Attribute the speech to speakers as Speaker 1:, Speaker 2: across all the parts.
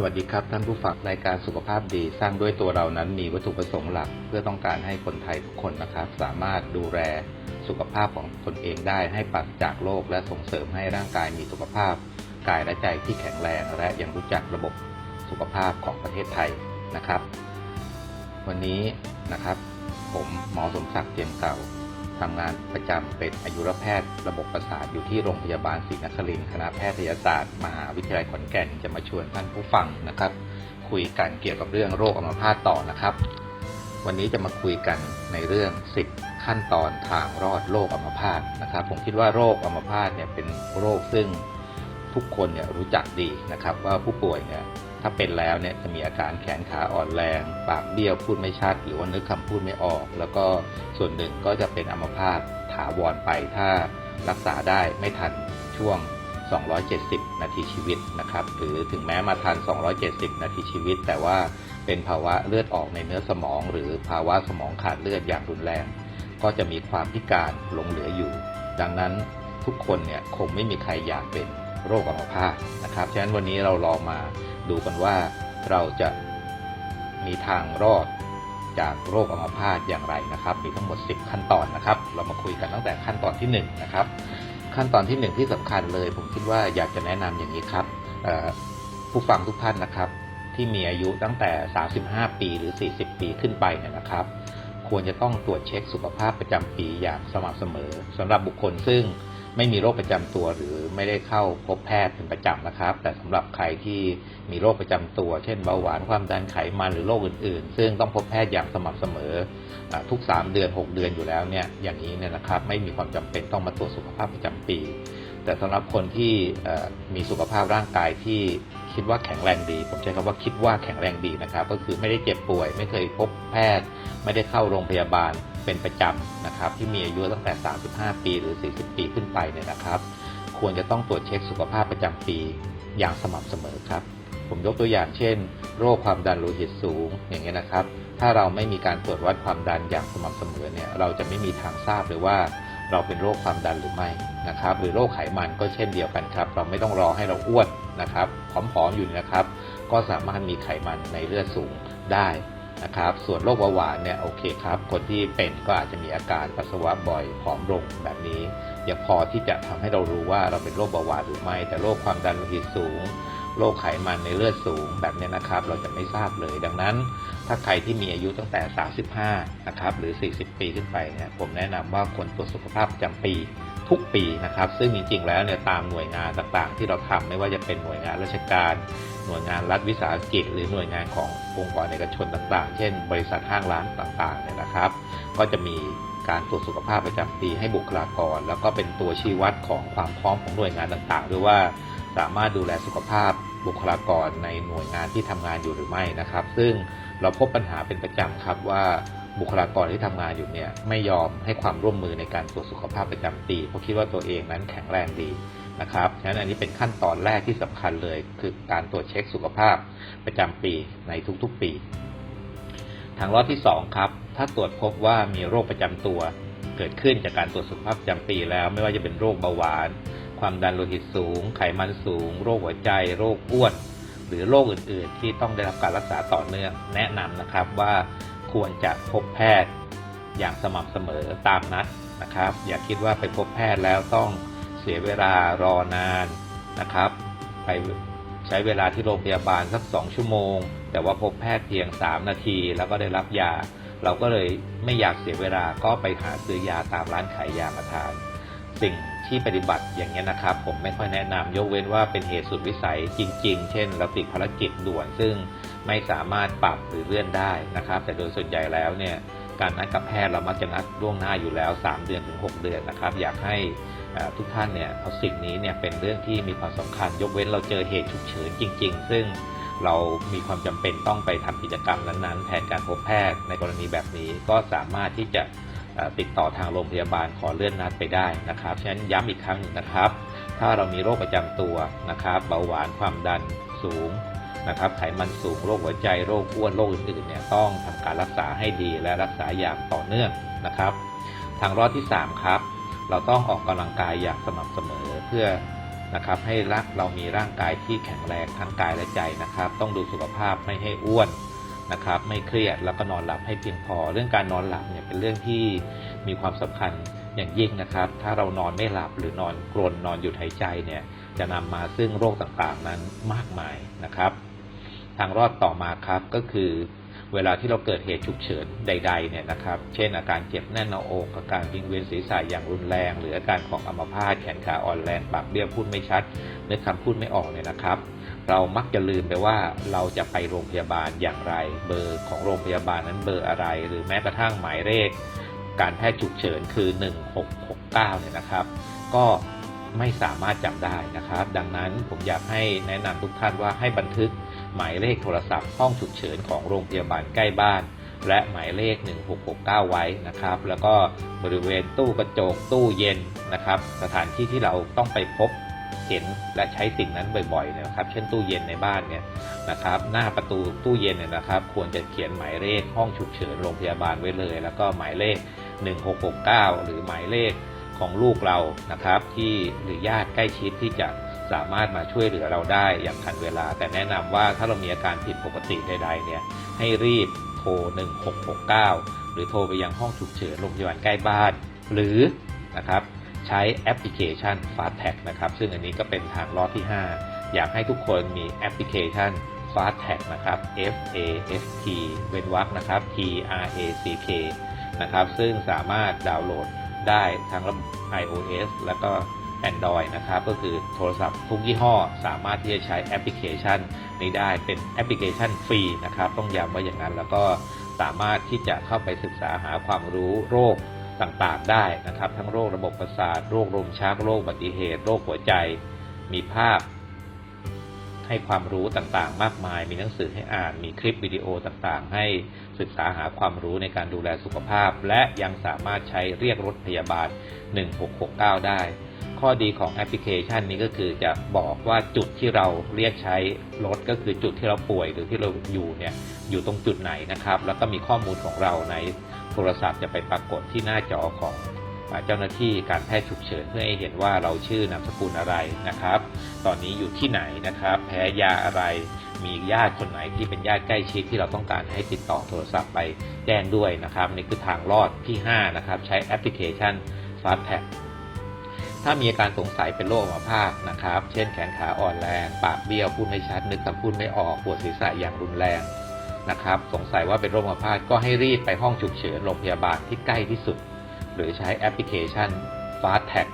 Speaker 1: สวัสดีครับ ท่านผู้ฟังรายการสุขภาพดีสร้างด้วยตัวเรานั้นมีวัตถุประสงค์หลัก เพื่อต้องการให้คนไทยทุกคนนะครับ สามารถดูแลสุขภาพของตนเองได้ให้ปราศจากโรคและส่งเสริมให้ร่างกายมีสุขภาพ กายและใจที่แข็งแรงและยังรู้จักระบบสุขภาพของประเทศไทยนะครับ วันนี้นะครับ ผมหมอสมศักดิ์เจียมเก่า ทำงานประจำเป็นอายุรแพทย์ระบบประสาทอยู่ที่โรงพยาบาลศรีนครินทร์คณะแพทยศาสตร์ มหาวิทยาลัยขอนแก่นจะมาชวนท่านผู้ฟังนะครับ คุยกันเกี่ยวกับเรื่องโรคอัมพาตต่อนะครับ วันนี้จะมาคุยกันในเรื่อง 10 ขั้นตอนทางรอดโรคอัมพาตนะครับ ผมคิดว่าโรคอัมพาตเนี่ยเป็นโรคซึ่งทุกคนเนี่ยรู้จักดีนะครับ ว่าผู้ป่วยเนี่ย ถ้าเป็นแล้วเนี่ยจะมีอาการแขนขาอ่อนแรง ปากเบี้ยวพูดไม่ชัด หรือว่านึกคำพูดไม่ออก แล้วก็ส่วนหนึ่งก็จะเป็นอัมพาตถาวรไปถ้ารักษาได้ไม่ทันช่วง 270 นาทีชีวิตนะครับ หรือถึงแม้มาทัน 270 นาทีชีวิต แต่ว่าเป็นภาวะเลือดออกในเนื้อสมอง หรือภาวะสมองขาดเลือดอย่างรุนแรง ก็จะมีความพิการหลงเหลืออยู่ ดังนั้นทุกคนเนี่ยคงไม่มีใครอยากเป็นโรคอัมพาตนะครับ ฉะนั้นวันนี้เราลองมา ดูกันว่าเราจะมีทางรอดจากโรคอัมพาตอย่างไรนะครับ มีทั้งหมด 10 ขั้นตอนนะครับ เรามาคุยกันตั้งแต่ขั้นตอนที่1นะครับ ขั้นตอนที่หนึ่งที่สำคัญเลย ผมคิดว่าอยากจะแนะนำอย่างนี้ครับผู้ฟังทุกท่านนะครับ ที่มีอายุตั้งแต่ 35 ปีหรือ 40 ปีขึ้นไปเนี่ยนะครับ ควรจะต้องตรวจเช็คสุขภาพประจำปีอย่างสม่ำเสมอสำหรับบุคคลซึ่ง ไม่มีโรคประจำตัวหรือไม่ได้เข้าพบแพทย์เป็นประจำนะครับ แต่สำหรับใครที่มีโรคประจำตัว เช่นเบาหวานความดันไขมันหรือโรคอื่น ๆ ซึ่งต้องพบแพทย์อย่างสม่ำเสมอทุก 3 เดือน 6 เดือนอยู่แล้วเนี่ยอย่างนี้เนี่ยนะครับไม่มีความจำเป็นต้องมาตรวจสุขภาพประจำปี แต่สำหรับคนที่มีสุขภาพร่างกายที่ คิดว่าแข็งแรงดี ผมใช้คำว่าคิดว่าแข็งแรงดีนะครับ ก็คือไม่ได้เจ็บป่วย ไม่เคยพบแพทย์ ไม่ได้เข้าโรงพยาบาลเป็นประจำนะครับ ที่มีอายุตั้งแต่ 35 ปีหรือ 40 ปีขึ้นไปเนี่ยนะครับ ควรจะต้องตรวจเช็คสุขภาพประจำปีอย่างสม่ำเสมอครับ ผมยกตัวอย่างเช่น โรคความดันโลหิตสูงอย่างเงี้ยนะครับ ถ้าเราไม่มีการตรวจวัดความดันอย่างสม่ำเสมอเนี่ยเราจะไม่มีทางทราบเลยว่า เราเป็นโรคความดันหรือไม่นะครับ หรือโรคไขมันก็เช่นเดียวกันครับ เราไม่ต้องรอให้เราอ้วนนะครับผอมๆอยู่นะครับ ก็สามารถมีไขมันในเลือดสูงได้นะครับ ส่วนโรคเบาหวานเนี่ยโอเคครับ คนที่เป็นก็อาจจะมีอาการปัสสาวะบ่อยผอมลงแบบนี้ยังพอที่จะทำให้เรารู้ว่าเราเป็นโรคเบาหวานหรือไม่ แต่โรคความดันโลหิตสูง โรคไขมันในเลือดสูงแบบนี้นะครับ เราจะไม่ทราบเลย ดังนั้น ถ้าใครที่มีอายุตั้งแต่ 35 นะครับ หรือ 40 ปีขึ้นไปเนี่ยผมแนะนำว่าควรตรวจสุขภาพประจำปีทุกปีนะครับ ซึ่งจริง ๆ แล้วเนี่ยตามหน่วยงานต่างๆ ที่เราทำไม่ว่าจะเป็นหน่วยงานราชการ หน่วยงานรัฐวิสาหกิจ หรือหน่วยงานขององค์กรเอกชนต่างๆ เช่น บริษัทห้างร้านต่างๆเนี่ยนะครับ ก็จะมีการตรวจสุขภาพประจำปีให้บุคลากร แล้วก็เป็นตัวชี้วัดของความพร้อมของหน่วยงานต่างๆด้วยว่าสามารถดูแลสุขภาพ บุคลากรในหน่วยงานที่ทำงานอยู่หรือไม่นะครับ ซึ่งเราพบปัญหาเป็นประจำครับว่าบุคลากรที่ทำงานอยู่เนี่ยไม่ยอมให้ความร่วมมือในการตรวจสุขภาพประจำปีเพราะคิดว่าตัวเองนั้นแข็งแรงดีนะครับฉะนั้นอันนี้เป็นขั้นตอนแรกที่สำคัญเลย คือการตรวจเช็คสุขภาพประจำปีในทุกๆปี ทางรอดที่2ครับถ้าตรวจพบว่ามีโรคประจำตัวเกิดขึ้นจากการตรวจสุขภาพประจำปีแล้วไม่ว่าจะเป็นโรคเบาหวาน ความดันโลหิตสูง ไขมันสูง โรคหัวใจ โรคอ้วน หรือโรคอื่น ๆ ที่ต้องได้รับการรักษาต่อเนื่อง แนะนำนะครับว่าควรจะพบแพทย์อย่างสม่ำเสมอตามนัดนะครับ อย่าคิดว่าไปพบแพทย์แล้วต้องเสียเวลารอนานนะครับ ไปใช้เวลาที่โรงพยาบาลสัก 2 ชั่วโมง แต่ว่าพบแพทย์เพียง 3 นาที แล้วก็ได้รับยา เราก็เลยไม่อยากเสียเวลาก็ไปหาซื้อยาตามร้านขายยามาทาน สิ่งที่ปฏิบัติอย่างนี้ยนะครับ ผมไม่ค่อยแนะนำยกเว้นว่าเป็นเหตุสุดวิสัยจริง ๆ เช่น เราติดภารกิจด่วนซึ่งไม่สามารถปรับหรือเลื่อนได้นะครับ แต่โดยส่วนใหญ่แล้วเนี่ยการนัดกับแพทย์เรามักจะนัดล่วงหน้าอยู่แล้ว 3 เดือนถึง 6 เดือนนะครับ อยากให้ทุกท่านเนี่ยเอาสิ่งนี้เนี่ยเป็นเรื่องที่มีความสำคัญ ยกเว้นเราเจอเหตุฉุกเฉินจริง ๆ ซึ่งเรามีความจำเป็นต้องไปทำกิจกรรมนั้นๆ แทนการพบแพทย์ในกรณีแบบนี้ก็สามารถที่จะ ติดต่อทางโรงพยาบาลขอเลื่อนนัดไปได้นะครับ ฉะนั้นย้ำอีกครั้งหนึ่งนะครับ ถ้าเรามีโรคประจำตัวนะครับเบาหวานความดันสูงนะครับไขมันสูงโรคหัวใจโรคอ้วนโรคอื่นๆเนี่ยต้องทำการรักษาให้ดีและรักษาอย่างต่อเนื่องนะครับ ทางรอดที่ 3 ครับ เราต้องออกกำลังกายอย่างสม่ำเสมอเพื่อนะครับให้รักเรามีร่างกายที่แข็งแรงทั้งกายและใจนะครับ ต้องดูสุขภาพไม่ให้อ้วน นะครับไม่เครียดแล้วก็นอนหลับให้เพียงพอ เรื่องการนอนหลับเนี่ยเป็นเรื่องที่มีความสำคัญอย่างยิ่งนะครับ ถ้าเรานอนไม่หลับหรือนอนกรนนอนหยุดหายใจเนี่ยจะนำมาซึ่งโรคต่างๆนั้นมากมายนะครับ ทางรอดต่อมาครับก็คือเวลาที่เราเกิดเหตุฉุกเฉินใดๆเนี่ยนะครับ เช่น อาการเจ็บแน่นหน้าอกอาการวิงเวียนศีรษะอย่างรุนแรง หรืออาการของอัมพาตแขนขาอ่อนแรงปากเบี้ยวพูดไม่ชัดนึกคำพูดไม่ออกเนี่ยนะครับ เรามักจะลืมไปว่าเราจะไปโรงพยาบาลอย่างไร เบอร์ของโรงพยาบาลนั้นเบอร์อะไร หรือแม้กระทั่งหมายเลขการแพทย์ฉุกเฉินคือ 1669 เนี่ยนะครับ ก็ไม่สามารถจำได้นะครับ ดังนั้นผมอยากให้แนะนำทุกท่านว่าให้บันทึกหมายเลขโทรศัพท์ห้องฉุกเฉินของโรงพยาบาลใกล้บ้าน และหมายเลข 1669 ไว้นะครับ แล้วก็บริเวณตู้กระจกตู้เย็นนะครับ สถานที่ที่เราต้องไปพบ เห็นและใช้สิ่งนั้นบ่อยๆนยนะครับ เช่นตู้เย็นในบ้านเนี่ยนะครับ หน้าประตูตู้เย็นเนี่ยนะครับ ควรจะเขียนหมายเลขห้องฉุกเฉินโรงพยาบาลไว้เลย แล้วก็หมายเลข 1669 หรือหมายเลขของลูกเรานะครับ ที่หรือญาติใกล้ชิดที่จะสามารถมาช่วยเหลือเราได้อย่างทันเวลา แต่แนะนำว่าถ้าเรามีอาการผิดปกติใด ๆ เนี่ยให้รีบโทร 1669 หรือโทรไปยังห้องฉุกเฉินโรงพยาบาลใกล้บ้าน หรือนะครับ ใช้แอปพลิเคชัน Fast Tag นะครับ ซึ่งอันนี้ก็เป็นทางลอดที่ 5 อยากให้ทุกคนมีแอปพลิเคชัน Fast Tag นะครับ F A S T เว้นวรรคนะครับ T R A C K นะครับ ซึ่งสามารถดาวน์โหลดได้ทั้งระบบ iOS แล้วก็ Android นะครับ ก็คือโทรศัพท์ทุกยี่ห้อ สามารถที่จะใช้แอปพลิเคชัน นี้ได้เป็นแอปพลิเคชันฟรีนะครับ ต้องย้ำว่าอย่างนั้นแล้วก็สามารถที่จะเข้าไปศึกษาหาความรู้โรค ต่างๆได้นะครับ ทั้งโรคระบบประสาทโรคลมชักโรคอุบัติเหตุ โรคหัวใจ มีภาพ ให้ความรู้ต่างๆ มากมาย มีหนังสือให้อ่าน มีคลิปวิดีโอต่างๆ ให้ศึกษาหาความรู้ในการดูแลสุขภาพ และยังสามารถใช้เรียกรถพยาบาล 1669 ได้ ข้อดีของแอปพลิเคชันนี้ก็คือจะบอกว่าจุดที่เราเรียกใช้รถก็คือจุดที่เราป่วยหรือที่เราอยู่เนี่ยอยู่ตรงจุดไหนนะครับ แล้วก็มีข้อมูลของเราใน ทรศัพท์จะไปปรากฏที่หน้าจอของเจ้าหน้าที่การแพทย์ฉุกเฉินเพื่อให้เห็นว่าเราชื่อนามสกุลอะไรนะครับ ตอนนี้อยู่ที่ไหนนะครับ แพ้ยาอะไร มีญาติคนไหนที่เป็นญาติใกล้ชิดที่เราต้องการให้ติดต่อโทรศัพท์ไปแจ้งด้วยนะครับนี่คือทางรอดที่ 5 นะครับ ใช้แอปพลิเคชัน Fast Tag ถ้ามีอาการสงสัยเป็นโรคอัมพาตนะครับ เช่นแขนขาอ่อนแรง ปากเบี้ยวพูดไม่ชัดนึกคำพูดไม่ออกปวดศีรษะอย่างรุนแรง นะครับ สงสัยว่าเป็นโรคอัมพาตก็ให้รีบไปห้องฉุกเฉินโรงพยาบาลที่ใกล้ที่สุด หรือใช้แอปพลิเคชัน Fast Tag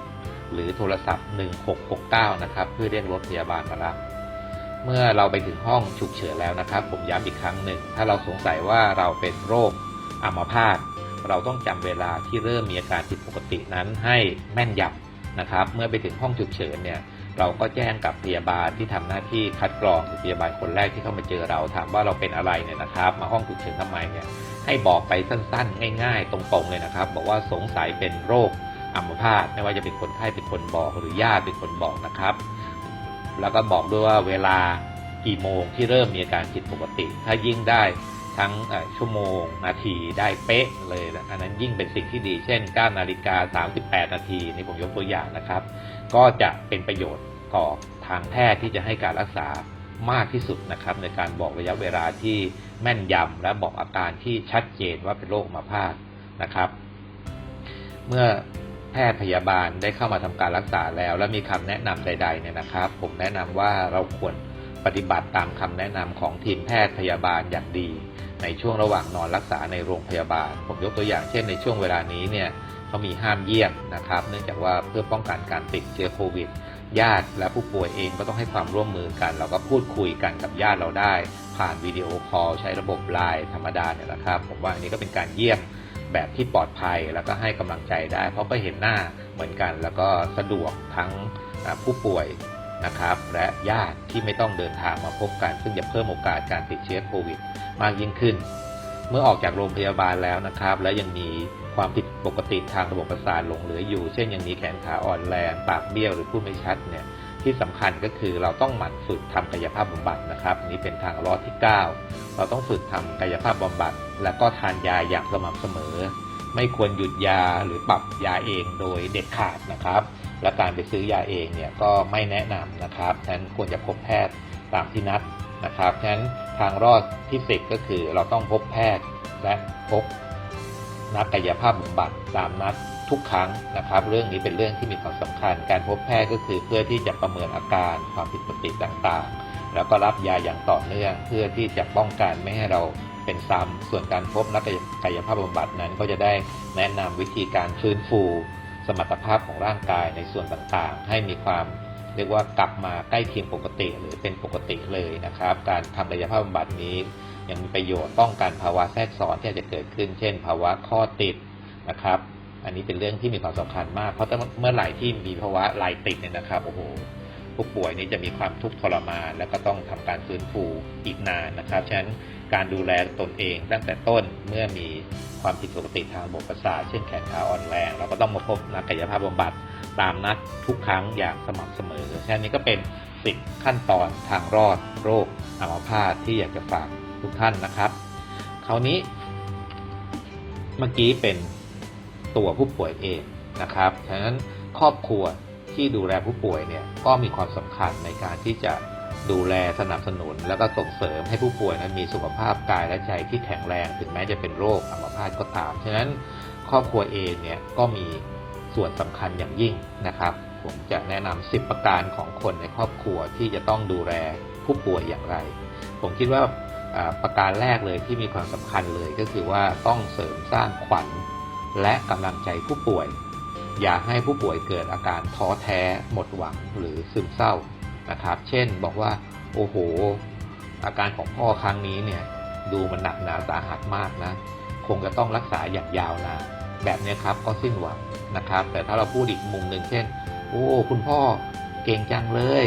Speaker 1: หรือโทรศัพท์ 1669 นะครับ เพื่อเรียกรถพยาบาลมารับเมื่อเราไปถึงห้องฉุกเฉินแล้วนะครับ ผมย้ำอีกครั้งหนึ่ง ถ้าเราสงสัยว่าเราเป็นโรคอัมพาตเราต้องจำเวลาที่เริ่มมีอาการผิดปกตินั้นให้แม่นยำนะครับ เมื่อไปถึงห้องฉุกเฉินเนี่ย เราก็แจ้งกับพยาบาลที่ทำหน้าที่คัดกรองหรือพยาบาลคนแรกที่เข้ามาเจอเราถามว่าเราเป็นอะไรเนี่ยนะครับ มาห้องฉุกเฉินทำไมเนี่ยให้บอกไปสั้นๆ ง่าย ๆ ตรงๆเลยนะครับ บอกว่าสงสัยเป็นโรคอัมพาตไม่ว่าจะเป็นคนไข้เป็นคนบอกหรือญาติเป็นคนบอกนะครับ แล้วก็บอกด้วยว่าเวลากี่โมงที่เริ่มมีอาการผิดปกติ ถ้ายิ่งได้ ทั้งชั่วโมงนาทีได้เป๊ะเลยอันนั้นยิ่งเป็นสิ่งที่ดี เช่น9นาฬิกา38 นาทีนี่ผมยกตัวอย่างนะครับ ก็จะเป็นประโยชน์ต่อทางแพทย์ที่จะให้การรักษามากที่สุดนะครับในการบอกระยะเวลาที่แม่นยำและบอกอาการที่ชัดเจนว่าเป็นโรคมาพาตนะครับ เมื่อแพทย์พยาบาลได้เข้ามาทำการรักษาแล้ว และมีคำแนะนำใดๆเนี่ยนะครับ ผมแนะนำว่าเราควรปฏิบัติตามคำแนะนำของทีมแพทย์พยาบาลอย่างดี ในช่วงระหว่างนอนรักษาในโรงพยาบาล ผมยกตัวอย่างเช่นในช่วงเวลานี้เนี่ยเขามีห้ามเยี่ยมนะครับ เนื่องจากว่าเพื่อป้องกันการติดเชื้อโควิดญาติและผู้ป่วยเองก็ต้องให้ความร่วมมือกัน เราก็พูดคุยกันกับญาติเราได้ ผ่านวิดีโอคอลใช้ระบบไลน์ธรรมดาเนี่ยนะครับ ผมว่าอันนี้ก็เป็นการเยี่ยมแบบที่ปลอดภัยแล้วก็ให้กำลังใจได้ เพราะก็เห็นหน้าเหมือนกัน แล้วก็สะดวกทั้งผู้ป่วย นะครับ และญาติที่ไม่ต้องเดินทางมาพบกัน ซึ่งจะเพิ่มโอกาสการติดเชื้อโควิด มากยิ่งขึ้น เมื่อออกจากโรงพยาบาลแล้วนะครับ และยังมีความผิดปกติทางระบบประสาทหลงเหลืออยู่ เช่นยังมีแขนขาอ่อนแรงปากเบี้ยวหรือพูดไม่ชัดเนี่ยที่สำคัญก็คือเราต้องหมั่นฝึกทำกายภาพบำบัดนะครับนี้เป็นทางรอดที่ 9 เราต้องฝึกทำกายภาพบำบัด และก็ทานยาอย่างสม่ำเสมอ ไม่ควรหยุดยาหรือปรับยาเองโดยเด็ดขาดนะครับ และการไปซื้อยาเองเนี่ยก็ไม่แนะนำนะครับฉะนั้นควรจะพบแพทย์ตามที่นัดนะครับฉะนั้นทางรอดที่สิก็คือเราต้องพบแพทย์และพบนักกายภาพบำบัดตามนัดทุกครั้งนะครับ เรื่องนี้เป็นเรื่องที่มีความสำคัญ การพบแพทย์ก็คือเพื่อที่จะประเมินอาการความผิดปกติต่างๆ แล้วก็รับยาอย่างต่อเนื่อง เพื่อที่จะป้องกันไม่ให้เราเป็นซ้ำส่วนการพบนักกายภาพบำบัดนั้นก็จะได้แนะนำวิธีการฟื้นฟู สมรรถภาพของร่างกายในส่วนต่างๆ ให้มีความเรียกว่ากลับมาใกล้เคียงปกติหรือเป็นปกติเลยนะครับ การทำกายภาพบำบัดนี้ ยังมีประโยชน์ป้องกันภาวะแทรกซ้อนที่อาจจะเกิดขึ้น เช่น ภาวะข้อติดนะครับ อันนี้เป็นเรื่องที่มีความสำคัญมาก เพราะเมื่อไหร่ที่มีภาวะไหลติดเนี่ยนะครับโอ้โห ผู้ป่วยนี้จะมีความทุกข์ทรมาน แล้วก็ต้องทำการฟื้นฟูอีกนานนะครับ ฉะนั้นการดูแลตนเองตั้งแต่ต้นเมื่อมีความผิดปกติทางระบบประสาทเช่นแขนขาอ่อนแรง เราก็ต้องมาพบนักกายภาพบำบัดตามนัดทุกครั้งอย่างสม่ำเสมอ ฉะนั้นนี้ก็เป็นสิบขั้นตอนทางรอดโรคอัมพาตที่อยากจะฝากทุกท่านนะครับ คราวนี้ เมื่อกี้เป็นตัวผู้ป่วยเองนะครับ ฉะนั้นครอบครัว ที่ดูแลผู้ป่วยเนี่ยก็มีความสำคัญในการที่จะดูแลสนับสนุน แล้วก็ส่งเสริมให้ผู้ป่วยนั้นมีสุขภาพกายและใจที่แข็งแรง ถึงแม้จะเป็นโรคอัมพาตก็ตาม ฉะนั้นครอบครัวเองเนี่ยก็มีส่วนสำคัญอย่างยิ่งนะครับ ผมจะแนะนำ10 ประการของคนในครอบครัวที่จะต้องดูแลผู้ป่วยอย่างไร ผมคิดว่าอ่าประการแรกเลยที่มีความสำคัญเลยก็คือว่าต้องเสริมสร้างขวัญและกำลังใจผู้ป่วย อย่าให้ผู้ป่วยเกิดอาการท้อแท้หมดหวังหรือซึมเศร้านะครับ เช่นบอกว่าโอ้โห อาการของพ่อครั้งนี้เนี่ยดูมันหนักหนาสาหัสมากนะ คงจะต้องรักษาอย่างยาวนานแบบนี้ครับก็สิ้นหวังนะครับ แต่ถ้าเราพูดอีกมุมหนึ่งเช่น โอ้ คุณพ่อเก่งจังเลย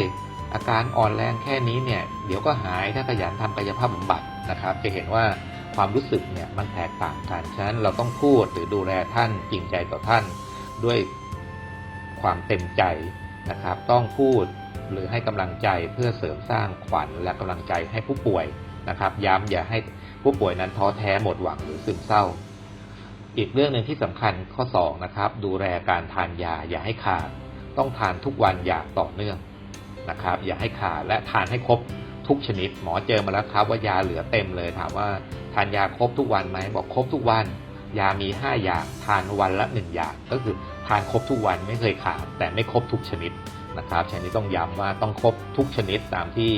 Speaker 1: อาการอ่อนแรงแค่นี้เนี่ย เดี๋ยวก็หายถ้าขยันทำกายภาพบำบัดนะครับ จะเห็นว่าความรู้สึกเนี่ยมันแตกต่างกัน ฉะนั้นเราต้องพูดหรือดูแลท่านจริงใจต่อท่าน ด้วยความเต็มใจนะครับ ต้องพูดหรือให้กำลังใจเพื่อเสริมสร้างขวัญและกำลังใจให้ผู้ป่วยนะครับ ย้ำอย่าให้ผู้ป่วยนั้นท้อแท้หมดหวังหรือซึมเศร้า อีกเรื่องหนึ่งที่สำคัญข้อ2นะครับดูแลการทานยาอย่าให้ขาด ต้องทานทุกวันอย่างต่อเนื่องนะครับ อย่าให้ขาดและทานให้ครบทุกชนิด หมอเจอมาแล้วครับว่ายาเหลือเต็มเลยถามว่าทานยาครบทุกวันไหมบอกครบทุกวัน ยามี 5 อย่างทานวันละ 1 อย่าง ก็คือทานครบทุกวันไม่เคยขาดแต่ไม่ครบทุกชนิดนะครับชนิดต้องย้ำว่าต้องครบทุกชนิดตามที่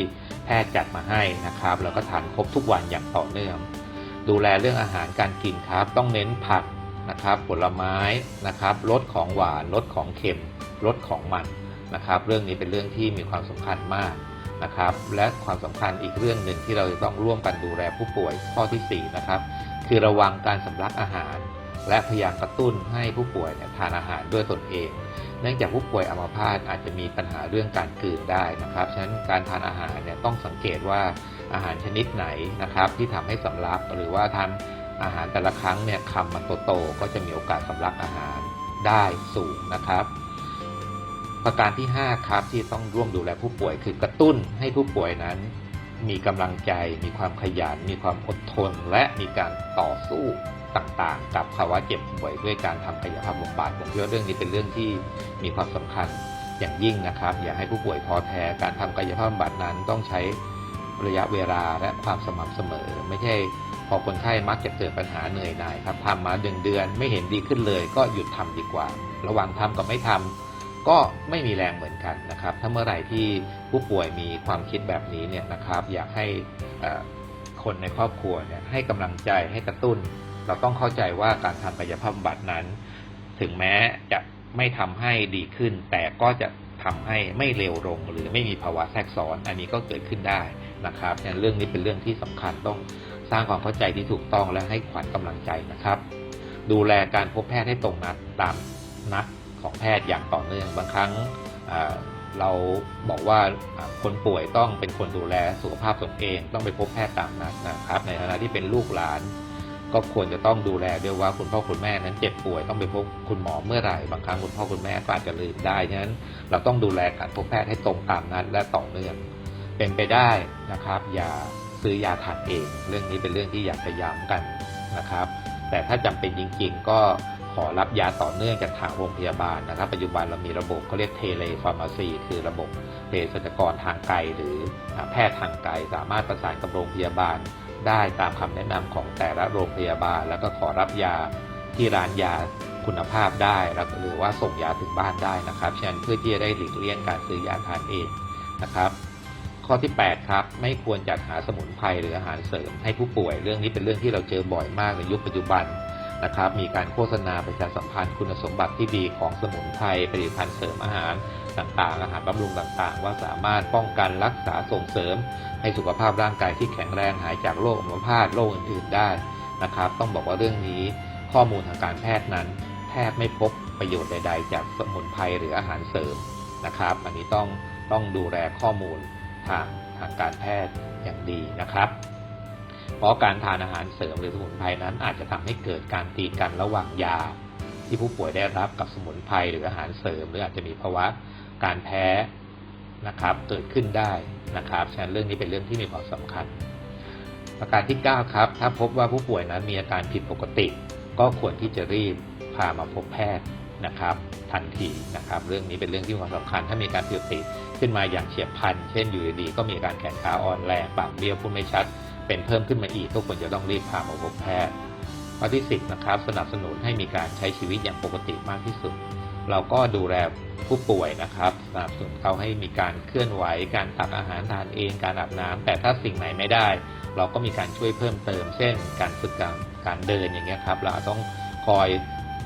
Speaker 1: แพทย์จัดมาให้นะครับ แล้วก็ทานครบทุกวันอย่างต่อเนื่อง ดูแลเรื่องอาหารการกินครับ ต้องเน้นผักนะครับ ผลไม้นะครับลดของหวานลดของเค็มลดของมันนะครับ เรื่องนี้เป็นเรื่องที่มีความสำคัญมากนะครับ และความสำคัญอีกเรื่องหนึ่งที่เราจะต้องร่วมกันดูแลผู้ป่วยข้อที่4นะครับ คือระวังการสำลักอาหาร และพยายามกระตุ้นให้ผู้ป่วยเนี่ยทานอาหารด้วยตนเอง เนื่องจากผู้ป่วยอัมพาตอาจจะมีปัญหาเรื่องการกลืนได้นะครับ ฉะนั้นการทานอาหารเนี่ยต้องสังเกตว่าอาหารชนิดไหนนะครับ ที่ทำให้สำลักหรือว่าทานอาหารแต่ละครั้งเนี่ยคำมันโตๆก็จะมีโอกาสสำลักอาหารได้สูงนะครับ ประการที่ 5 ครับที่ต้องร่วมดูแลผู้ป่วยคือกระตุ้นให้ผู้ป่วยนั้น มีกำลังใจ มีความขยัน มีความอดทน และมีการต่อสู้ต่างๆ กับภาวะเจ็บป่วยด้วยการทำกายภาพบำบัดผมคิดว่าเรื่องนี้เป็นเรื่องที่มีความสำคัญอย่างยิ่งนะครับ อย่าให้ผู้ป่วยท้อแท้การทำกายภาพบำบัดนั้นต้องใช้ระยะเวลาและความสม่ำเสมอ ไม่ใช่พอคนไข้มักจะเกิดปัญหาเหนื่อยหน่ายครับทำมาเดือนเดือนไม่เห็นดีขึ้นเลย ก็หยุดทำดีกว่า ระหว่างทำกับไม่ทำ ก็ไม่มีแรงเหมือนกันนะครับ ถ้าเมื่อไหร่ที่ผู้ป่วยมีความคิดแบบนี้เนี่ยนะครับ อยากให้คนในครอบครัวเนี่ยให้กำลังใจให้กระตุ้น เราต้องเข้าใจว่าการทำกายภาพบำบัดนั้น ถึงแม้จะไม่ทำให้ดีขึ้น แต่ก็จะทำให้ไม่เร็วลงหรือไม่มีภาวะแทรกซ้อน อันนี้ก็เกิดขึ้นได้นะครับฉะนั้นเรื่องนี้เป็นเรื่องที่สำคัญต้องสร้างความเข้าใจที่ถูกต้องและให้ขวัญกำลังใจนะครับ ดูแลการพบแพทย์ให้ตรงนัดตามนัด ของแพทย์อย่างต่อเนื่องบางครั้งเราบอกว่าคนป่วยต้องเป็นคนดูแลสุขภาพตนเอง ต้องไปพบแพทย์ตามนัดนะครับ ในฐานะที่เป็นลูกหลาน ก็ควรจะต้องดูแลด้วยว่าคุณพ่อคุณแม่นั้นเจ็บป่วยต้องไปพบคุณหมอเมื่อไหร่บางครั้งคุณพ่อคุณแม่ก็อาจจะลืมได้ฉะนั้นเราต้องดูแลการพบแพทย์ให้ตรงตามนัดและต่อเนื่องเป็นไปได้นะครับ อย่าซื้อยาทานเอง เรื่องนี้เป็นเรื่องที่อยากจะย้ำกันนะครับ แต่ถ้าจำเป็นจริง ๆ ก็ ขอรับยาต่อเนื่องจากทางโรงพยาบาลนะครับ ปัจจุบันเรามีระบบเขาเรียกเทเลฟาร์มาซีคือระบบเภสัชกรทางไกลหรือแพทย์ทางไกลสามารถประสานกับโรงพยาบาล ได้ตามคำแนะนำของแต่ละโรงพยาบาล แล้วก็ขอรับยาที่ร้านยาคุณภาพได้หรือว่าส่งยาถึงบ้านได้นะครับฉะนั้นเพื่อที่จะได้หลีกเลี่ยงการซื้อยาทานเองนะครับข้อที่ 8 ครับ ไม่ควรจัดหาสมุนไพรหรืออาหารเสริมให้ผู้ป่วยเรื่องนี้เป็นเรื่องที่เราเจอบ่อยมากในยุคปัจจุบัน นะครับ มีการโฆษณาประชาสัมพันธ์คุณสมบัติที่ดีของสมุนไพรผลิตภัณฑ์เสริมอาหารต่างๆ อาหารบำรุงต่างๆ ว่าสามารถป้องกันรักษาส่งเสริม ให้สุขภาพร่างกายที่แข็งแรงหายจากโรคอัมพาตโรคอื่นๆได้นะครับ ต้องบอกว่าเรื่องนี้ข้อมูลทางการแพทย์นั้น แทบไม่พบประโยชน์ใด ๆ จากสมุนไพรหรืออาหารเสริมนะครับ อันนี้ต้องต้องดูแลข้อมูลทางทางการแพทย์อย่างดีนะครับ เพราะการทานอาหารเสริมหรือสมุนไพรนั้นอาจจะทำให้เกิดการตีกันระหว่างยา ที่ผู้ป่วยได้รับกับสมุนไพรหรืออาหารเสริม หรืออาจจะมีภาวะการแพ้นะครับเกิดขึ้นได้นะครับฉะนั้นเรื่องนี้เป็นเรื่องที่มีความสำคัญ ประการที่ 9 ครับ ถ้าพบว่าผู้ป่วยนั้นมีอาการผิดปกติ ก็ควรที่จะรีบพามาพบแพทย์นะครับ ทันทีนะครับ เรื่องนี้เป็นเรื่องที่มีความสำคัญ ถ้ามีการผิดปกติขึ้นมาอย่างเฉียบพลัน เช่นอยู่ดีๆก็มีการแขนขาอ่อนแรงปากเบี้ยวพูดไม่ชัด เป็นเพิ่มขึ้นมาอีกก็ควรจะต้องรีบพามาพบแพทย์ข้อที่ 10 นะครับ สนับสนุนให้มีการใช้ชีวิตอย่างปกติมากที่สุด เราก็ดูแลผู้ป่วยนะครับสนับสนุนเขาให้มีการเคลื่อนไหว การตักอาหารทานเอง การอาบน้ำแต่ถ้าสิ่งไหนไม่ได้ เราก็มีการช่วยเพิ่มเติม เช่น การฝึกการการเดินอย่างเงี้ยครับ เราต้องคอย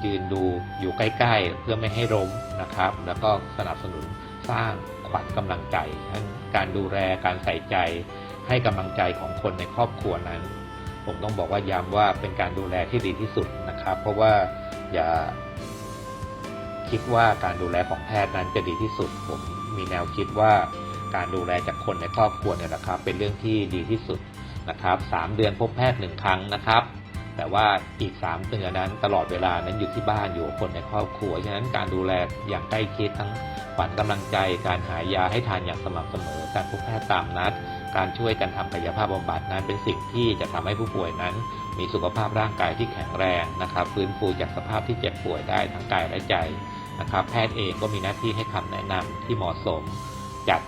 Speaker 1: ยืนดูอยู่ใกล้ๆ เพื่อไม่ให้ล้มนะครับ แล้วก็สนับสนุนสร้างขวัญกำลังใจ การดูแล การใส่ใจ ให้กำลังใจของคนในครอบครัวนั้น ผมต้องบอกว่าย้ำว่าเป็นการดูแลที่ดีที่สุดนะครับ เพราะว่าอย่าคิดว่าการดูแลของแพทย์นั้นจะดีที่สุด ผมมีแนวคิดว่าการดูแลจากคนในครอบครัวเนี่ยนะครับ เป็นเรื่องที่ดีที่สุดนะครับสามเดือนพบแพทย์หนึ่งครั้งนะครับ แต่ว่าอีก3เดือนนั้นตลอดเวลานั้นอยู่ที่บ้านอยู่กับคนในครอบครัวฉะนั้นการดูแลอย่างใกล้ชิดทั้งขวัญกำลังใจ การหายาให้ทานอย่างสม่ำเสมอ การพบแพทย์ตามนัด การช่วยกันทำกายภาพบำบัดนั้นเป็นสิ่งที่จะทำให้ผู้ป่วยนั้น มีสุขภาพร่างกายที่แข็งแรงนะครับฟื้นฟูจากสภาพที่เจ็บป่วยได้ทั้งกายและใจนะครับแพทย์เองก็มีหน้าที่ให้คำแนะนำที่เหมาะสมจัด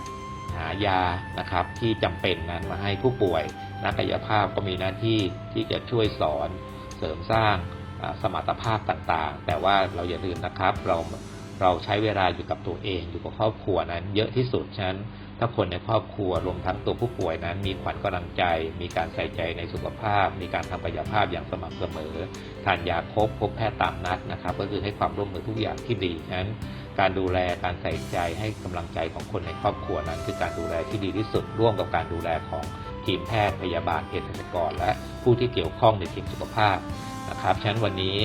Speaker 1: หายานะครับที่จำเป็นนั้นมาให้ผู้ป่วยนักกายภาพก็มีหน้าที่ที่จะช่วยสอนเสริมสร้างสมรรถภาพต่างๆ แต่ว่าเราอย่าลืมนะครับเราเราใช้เวลาอยู่กับตัวเองอยู่กับครอบครัวนั้น เยอะที่สุดฉะนั้น ถ้าคนในครอบครัวรวมทั้งตัวผู้ป่วยนั้น มีขวัญกำลังใจ มีการใส่ใจในสุขภาพ มีการทำกายภาพอย่างสม่ำเสมอ ทานยาครบพบแพทย์ตามนัดนะครับ ก็คือให้ความร่วมมือทุกอย่างที่ดีฉะนั้นการดูแลการใส่ใจให้กำลังใจของคนในครอบครัวนั้น คือการดูแลที่ดีที่สุดร่วมกับการดูแลของทีมแพทย์พยาบาลเภสัชกร และผู้ที่เกี่ยวข้องในทีมสุขภาพนะครับฉะนั้นวันนี้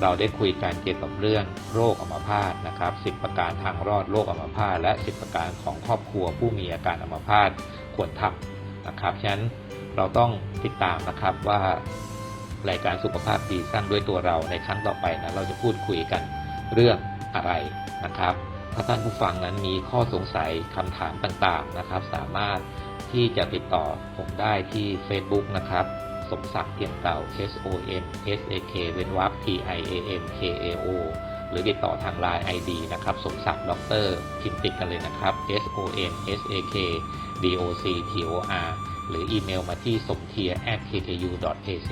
Speaker 1: เราได้คุยกันเกี่ยวกับเรื่องโรคอัมพาตนะครับ 10 ประการทางรอดโรคอัมพาตและ 10 ประการของครอบครัวผู้มีอาการอัมพาตควรทำนะครับ ฉะนั้นเราต้องติดตามนะครับว่ารายการสุขภาพดีสร้างด้วยตัวเราในครั้งต่อไปนะเราจะพูดคุยกันเรื่องอะไรนะครับ ถ้าท่านผู้ฟังนั้นมีข้อสงสัยคำถามต่างๆนะครับ สามารถที่จะติดต่อผมได้ที่ Facebook นะครับ สมศักดิ์เทียมเก่า S O M S A K เว้นวรรค T I A M K A O หรือติดต่อทาง Line ID นะครับ สมศักดิ์ด็อกเตอร์พิมพ์ติดกันเลยนะครับ S O M S A K D O C T O R หรืออีเมลมาที่สมเทีย at kkU ac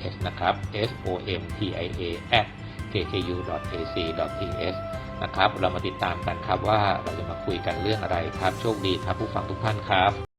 Speaker 1: th นะครับ S O M T I A at kkU ac th นะครับ เรามาติดตามกันครับว่าเราจะมาคุยกันเรื่องอะไรครับ โชคดีครับผู้ฟังทุกท่านครับ